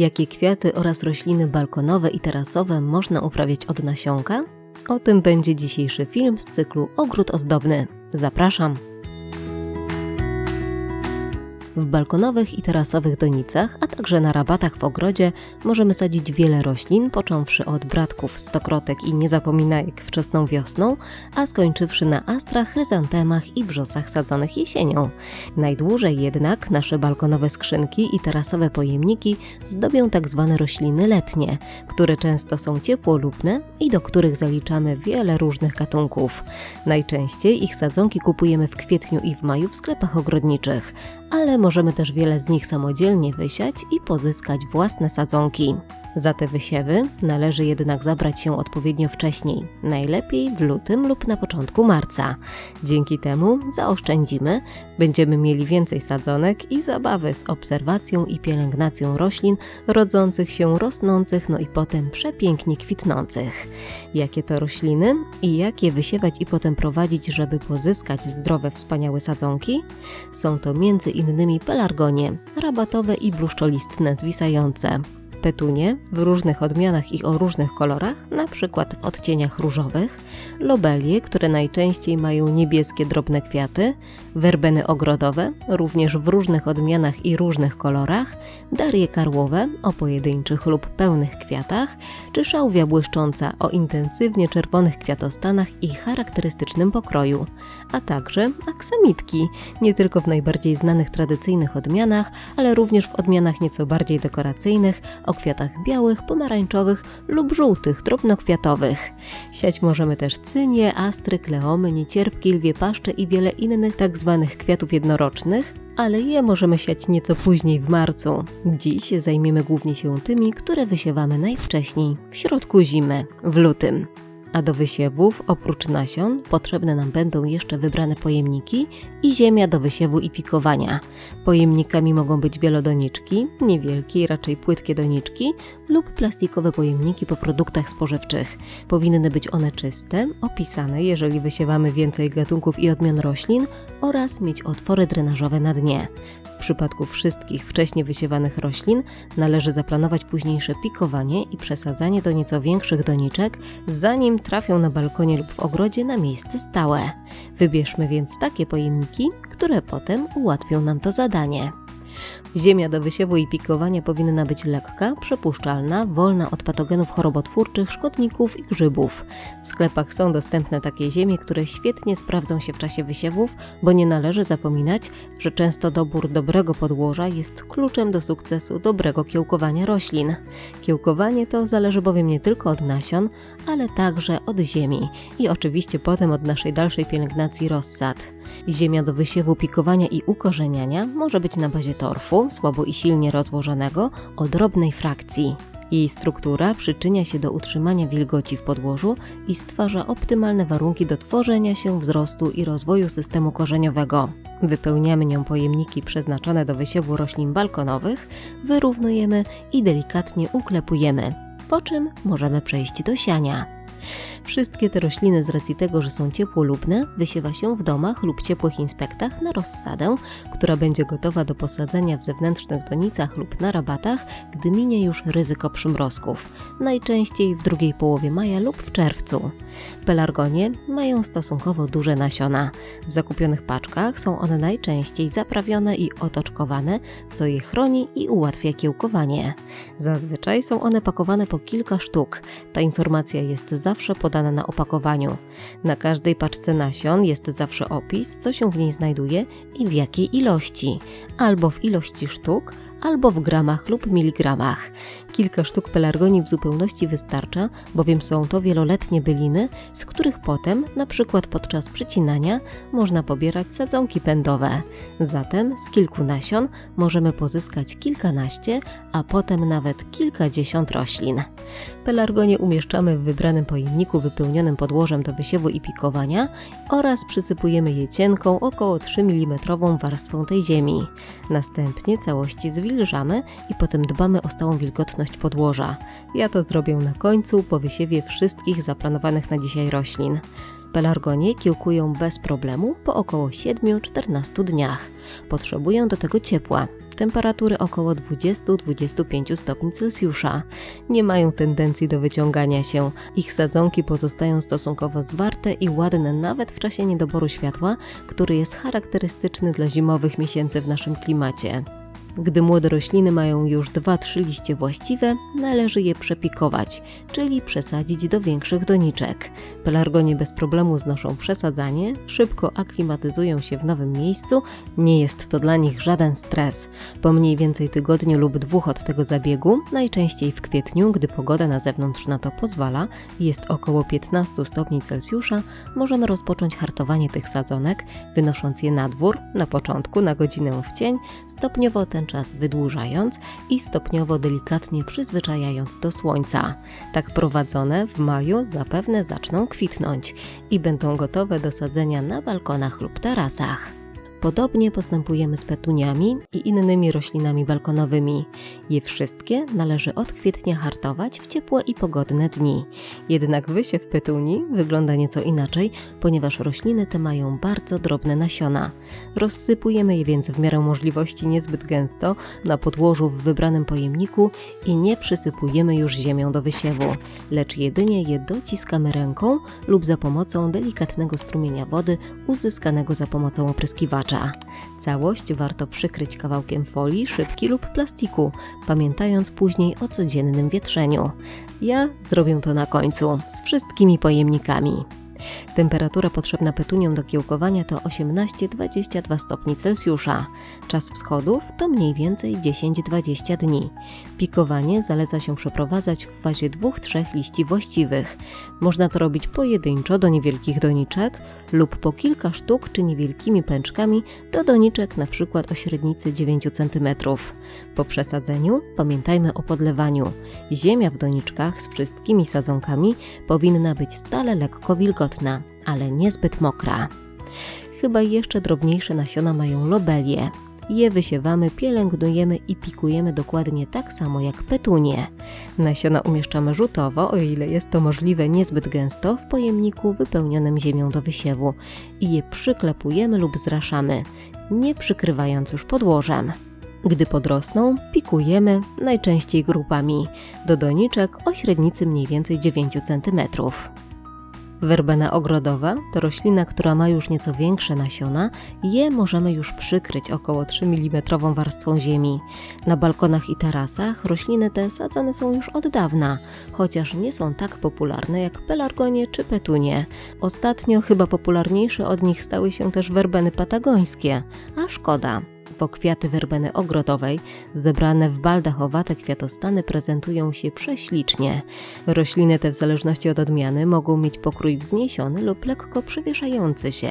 Jakie kwiaty oraz rośliny balkonowe i terasowe można uprawiać od nasionka? O tym będzie dzisiejszy film z cyklu Ogród Ozdobny. Zapraszam! W balkonowych i terasowych donicach, a także na rabatach w ogrodzie możemy sadzić wiele roślin, począwszy od bratków, stokrotek i niezapominajek wczesną wiosną, a skończywszy na astrach, chryzantemach i brzosach sadzonych jesienią. Najdłużej jednak nasze balkonowe skrzynki i terasowe pojemniki zdobią tak zwane rośliny letnie, które często są ciepłolubne i do których zaliczamy wiele różnych gatunków. Najczęściej ich sadzonki kupujemy w kwietniu i w maju w sklepach ogrodniczych, ale możemy też wiele z nich samodzielnie wysiać i pozyskać własne sadzonki. Za te wysiewy należy jednak zabrać się odpowiednio wcześniej, najlepiej w lutym lub na początku marca. Dzięki temu zaoszczędzimy, będziemy mieli więcej sadzonek i zabawy z obserwacją i pielęgnacją roślin rodzących się, rosnących, no i potem przepięknie kwitnących. Jakie to rośliny i jak je wysiewać i potem prowadzić, żeby pozyskać zdrowe, wspaniałe sadzonki? Są to między innymi pelargonie, rabatowe i bluszczolistne zwisające petunie w różnych odmianach i o różnych kolorach, przykład w odcieniach różowych, lobelie, które najczęściej mają niebieskie drobne kwiaty, werbeny ogrodowe, również w różnych odmianach i różnych kolorach, darie karłowe o pojedynczych lub pełnych kwiatach, czy szałwia błyszcząca o intensywnie czerwonych kwiatostanach i charakterystycznym pokroju, a także aksamitki, nie tylko w najbardziej znanych tradycyjnych odmianach, ale również w odmianach nieco bardziej dekoracyjnych, o kwiatach białych, pomarańczowych lub żółtych, drobnokwiatowych. Siać możemy też cynie, astry, kleomy, niecierpki, lwie paszcze i wiele innych tak zwanych kwiatów jednorocznych, ale je możemy siać nieco później w marcu. Dziś zajmiemy głównie się tymi, które wysiewamy najwcześniej, w środku zimy, w lutym a do wysiewów oprócz nasion potrzebne nam będą jeszcze wybrane pojemniki i ziemia do wysiewu i pikowania. Pojemnikami mogą być wielodoniczki, niewielkie raczej płytkie doniczki lub plastikowe pojemniki po produktach spożywczych. Powinny być one czyste, opisane, jeżeli wysiewamy więcej gatunków i odmian roślin oraz mieć otwory drenażowe na dnie. W przypadku wszystkich wcześniej wysiewanych roślin należy zaplanować późniejsze pikowanie i przesadzanie do nieco większych doniczek, zanim trafią na balkonie lub w ogrodzie na miejsce stałe. Wybierzmy więc takie pojemniki, które potem ułatwią nam to zadanie. Ziemia do wysiewu i pikowania powinna być lekka, przepuszczalna, wolna od patogenów chorobotwórczych, szkodników i grzybów. W sklepach są dostępne takie ziemie, które świetnie sprawdzą się w czasie wysiewów, bo nie należy zapominać, że często dobór dobrego podłoża jest kluczem do sukcesu dobrego kiełkowania roślin. Kiełkowanie to zależy bowiem nie tylko od nasion, ale także od ziemi i oczywiście potem od naszej dalszej pielęgnacji rozsad. Ziemia do wysiewu, pikowania i ukorzeniania może być na bazie torfu, słabo i silnie rozłożonego, o drobnej frakcji. Jej struktura przyczynia się do utrzymania wilgoci w podłożu i stwarza optymalne warunki do tworzenia się, wzrostu i rozwoju systemu korzeniowego. Wypełniamy nią pojemniki przeznaczone do wysiewu roślin balkonowych, wyrównujemy i delikatnie uklepujemy, po czym możemy przejść do siania. Wszystkie te rośliny z racji tego, że są ciepłolubne, wysiewa się w domach lub ciepłych inspektach na rozsadę, która będzie gotowa do posadzenia w zewnętrznych donicach lub na rabatach, gdy minie już ryzyko przymrozków, najczęściej w drugiej połowie maja lub w czerwcu. Pelargonie mają stosunkowo duże nasiona. W zakupionych paczkach są one najczęściej zaprawione i otoczkowane, co je chroni i ułatwia kiełkowanie. Zazwyczaj są one pakowane po kilka sztuk. Ta informacja jest zawsze podane na opakowaniu. Na każdej paczce nasion jest zawsze opis, co się w niej znajduje i w jakiej ilości, albo w ilości sztuk, albo w gramach lub miligramach. Kilka sztuk pelargonii w zupełności wystarcza, bowiem są to wieloletnie byliny, z których potem, na przykład podczas przycinania, można pobierać sadzonki pędowe. Zatem z kilku nasion możemy pozyskać kilkanaście, a potem nawet kilkadziesiąt roślin. Pelargonie umieszczamy w wybranym pojemniku wypełnionym podłożem do wysiewu i pikowania oraz przysypujemy je cienką, około 3 mm warstwą tej ziemi. Następnie całości zwilżamy i potem dbamy o stałą wilgotność podłoża. Ja to zrobię na końcu po wysiewie wszystkich zaplanowanych na dzisiaj roślin. Pelargonie kiełkują bez problemu po około 7-14 dniach. Potrzebują do tego ciepła. temperatury około 20-25 stopni Celsjusza. Nie mają tendencji do wyciągania się. Ich sadzonki pozostają stosunkowo zwarte i ładne nawet w czasie niedoboru światła, który jest charakterystyczny dla zimowych miesięcy w naszym klimacie. Gdy młode rośliny mają już 2-3 liście właściwe, należy je przepikować, czyli przesadzić do większych doniczek. Pelargonie bez problemu znoszą przesadzanie, szybko aklimatyzują się w nowym miejscu, nie jest to dla nich żaden stres. Po mniej więcej tygodniu lub dwóch od tego zabiegu, najczęściej w kwietniu, gdy pogoda na zewnątrz na to pozwala, jest około 15 stopni Celsjusza, możemy rozpocząć hartowanie tych sadzonek, wynosząc je na dwór, na początku na godzinę w cień, stopniowo ten czas wydłużając i stopniowo delikatnie przyzwyczajając do słońca. Tak prowadzone w maju zapewne zaczną kwitnąć i będą gotowe do sadzenia na balkonach lub tarasach. Podobnie postępujemy z petuniami i innymi roślinami balkonowymi. Je wszystkie należy od kwietnia hartować w ciepłe i pogodne dni. Jednak wysiew petunii wygląda nieco inaczej, ponieważ rośliny te mają bardzo drobne nasiona. Rozsypujemy je więc w miarę możliwości niezbyt gęsto na podłożu w wybranym pojemniku i nie przysypujemy już ziemią do wysiewu, lecz jedynie je dociskamy ręką lub za pomocą delikatnego strumienia wody uzyskanego za pomocą opryskiwacza. Całość warto przykryć kawałkiem folii, szybki lub plastiku, pamiętając później o codziennym wietrzeniu. Ja zrobię to na końcu, z wszystkimi pojemnikami. Temperatura potrzebna petuniom do kiełkowania to 18-22 stopni Celsjusza. Czas wschodów to mniej więcej 10-20 dni. Pikowanie zaleca się przeprowadzać w fazie 2-3 liści właściwych. Można to robić pojedynczo do niewielkich doniczek lub po kilka sztuk czy niewielkimi pęczkami do doniczek np. o średnicy 9 cm. Po przesadzeniu pamiętajmy o podlewaniu. Ziemia w doniczkach z wszystkimi sadzonkami powinna być stale lekko wilgotna, ale niezbyt mokra. Chyba jeszcze drobniejsze nasiona mają lobelie. Je wysiewamy, pielęgnujemy i pikujemy dokładnie tak samo jak petunie. Nasiona umieszczamy rzutowo, o ile jest to możliwe niezbyt gęsto, w pojemniku wypełnionym ziemią do wysiewu i je przyklepujemy lub zraszamy, nie przykrywając już podłożem. Gdy podrosną, pikujemy, najczęściej grupami, do doniczek o średnicy mniej więcej 9 cm. Werbena ogrodowa to roślina, która ma już nieco większe nasiona. Je możemy już przykryć około 3 mm warstwą ziemi. Na balkonach i tarasach rośliny te sadzone są już od dawna, chociaż nie są tak popularne jak pelargonie czy petunie. Ostatnio chyba popularniejsze od nich stały się też werbeny patagońskie, a szkoda bo kwiaty werbeny ogrodowej, zebrane w baldachowate kwiatostany, prezentują się prześlicznie. Rośliny te w zależności od odmiany mogą mieć pokrój wzniesiony lub lekko przywieszający się.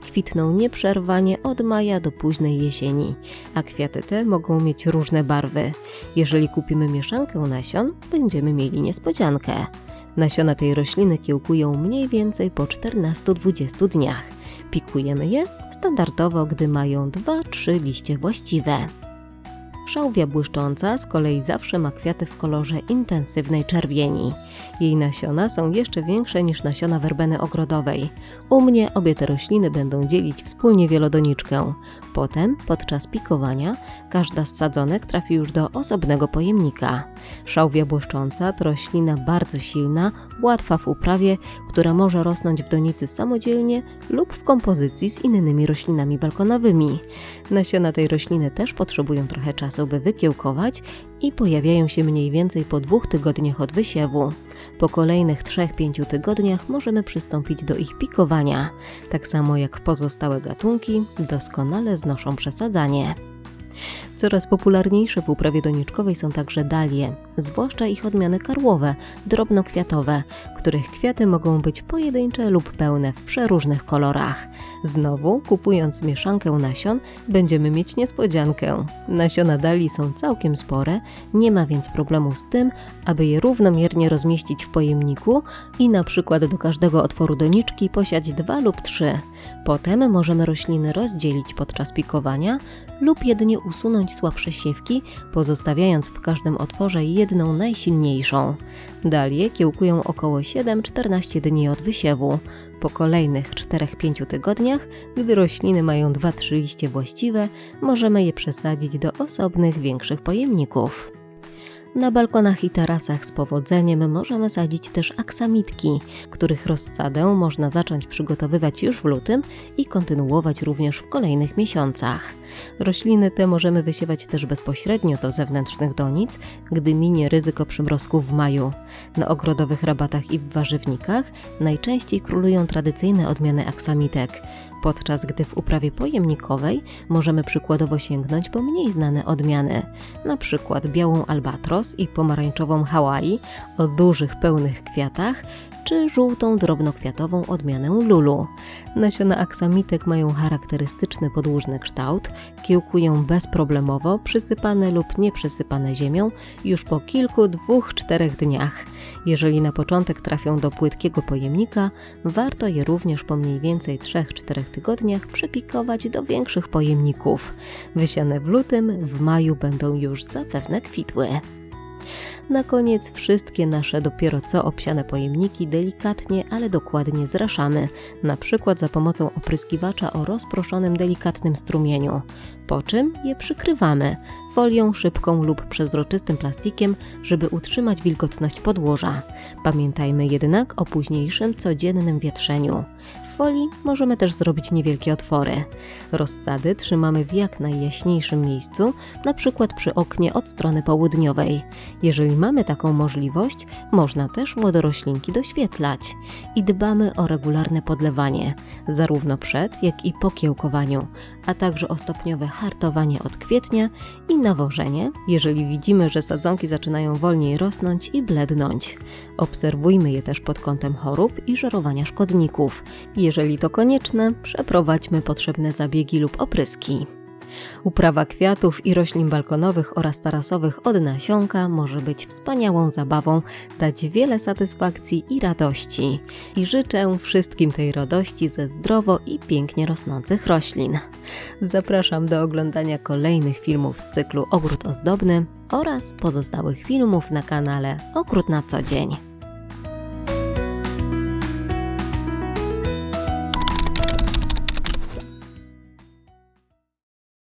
Kwitną nieprzerwanie od maja do późnej jesieni, a kwiaty te mogą mieć różne barwy. Jeżeli kupimy mieszankę nasion, będziemy mieli niespodziankę. Nasiona tej rośliny kiełkują mniej więcej po 14-20 dniach. Pikujemy je standardowo, gdy mają 2-3 liście właściwe. Szałwia błyszcząca z kolei zawsze ma kwiaty w kolorze intensywnej czerwieni. Jej nasiona są jeszcze większe niż nasiona werbeny ogrodowej. U mnie obie te rośliny będą dzielić wspólnie wielodoniczkę. Potem, podczas pikowania, każda z sadzonek trafi już do osobnego pojemnika. Szałwia błyszcząca to roślina bardzo silna, łatwa w uprawie, która może rosnąć w donicy samodzielnie lub w kompozycji z innymi roślinami balkonowymi. Nasiona tej rośliny też potrzebują trochę czasu, by wykiełkować i pojawiają się mniej więcej po dwóch tygodniach od wysiewu. Po kolejnych 3-5 tygodniach możemy przystąpić do ich pikowania. Tak samo jak pozostałe gatunki, doskonale znoszą przesadzanie. Coraz popularniejsze w uprawie doniczkowej są także dalie, zwłaszcza ich odmiany karłowe, drobnokwiatowe, których kwiaty mogą być pojedyncze lub pełne w przeróżnych kolorach. Znowu, kupując mieszankę nasion, będziemy mieć niespodziankę. Nasiona dali są całkiem spore, nie ma więc problemu z tym, aby je równomiernie rozmieścić w pojemniku i na przykład do każdego otworu doniczki posiać dwa lub trzy. Potem możemy rośliny rozdzielić podczas pikowania lub jedynie usunąć bądź słabsze siewki, pozostawiając w każdym otworze jedną najsilniejszą. Dalie kiełkują około 7-14 dni od wysiewu. Po kolejnych 4-5 tygodniach, gdy rośliny mają 2-3 liście właściwe, możemy je przesadzić do osobnych, większych pojemników. Na balkonach i tarasach z powodzeniem możemy sadzić też aksamitki, których rozsadę można zacząć przygotowywać już w lutym i kontynuować również w kolejnych miesiącach. Rośliny te możemy wysiewać też bezpośrednio do zewnętrznych donic, gdy minie ryzyko przymrozków w maju. Na ogrodowych rabatach i w warzywnikach najczęściej królują tradycyjne odmiany aksamitek, podczas gdy w uprawie pojemnikowej możemy przykładowo sięgnąć po mniej znane odmiany, na przykład białą albatros i pomarańczową Hawaii o dużych, pełnych kwiatach, czy żółtą, drobnokwiatową odmianę lulu. Nasiona aksamitek mają charakterystyczny podłużny kształt, kiełkują bezproblemowo, przysypane lub nieprzysypane ziemią już po kilku, dwóch, czterech dniach. Jeżeli na początek trafią do płytkiego pojemnika, warto je również po mniej więcej 3-4 tygodniach przepikować do większych pojemników. Wysiane w lutym, w maju będą już zapewne kwitły. Na koniec wszystkie nasze dopiero co obsiane pojemniki delikatnie, ale dokładnie zraszamy, na przykład za pomocą opryskiwacza o rozproszonym delikatnym strumieniu, po czym je przykrywamy folią szybką lub przezroczystym plastikiem, żeby utrzymać wilgotność podłoża. Pamiętajmy jednak o późniejszym codziennym wietrzeniu. W folii możemy też zrobić niewielkie otwory. Rozsady trzymamy w jak najjaśniejszym miejscu, na przykład przy oknie od strony południowej. Jeżeli mamy taką możliwość, można też młodoroślinki doświetlać i dbamy o regularne podlewanie, zarówno przed, jak i po kiełkowaniu, a także o stopniowe hartowanie od kwietnia i nawożenie, jeżeli widzimy, że sadzonki zaczynają wolniej rosnąć i blednąć. Obserwujmy je też pod kątem chorób i żerowania szkodników. Jeżeli to konieczne, przeprowadźmy potrzebne zabiegi lub opryski. Uprawa kwiatów i roślin balkonowych oraz tarasowych od nasionka może być wspaniałą zabawą, dać wiele satysfakcji i radości. I życzę wszystkim tej radości ze zdrowo i pięknie rosnących roślin. Zapraszam do oglądania kolejnych filmów z cyklu Ogród Ozdobny oraz pozostałych filmów na kanale Ogród na co dzień.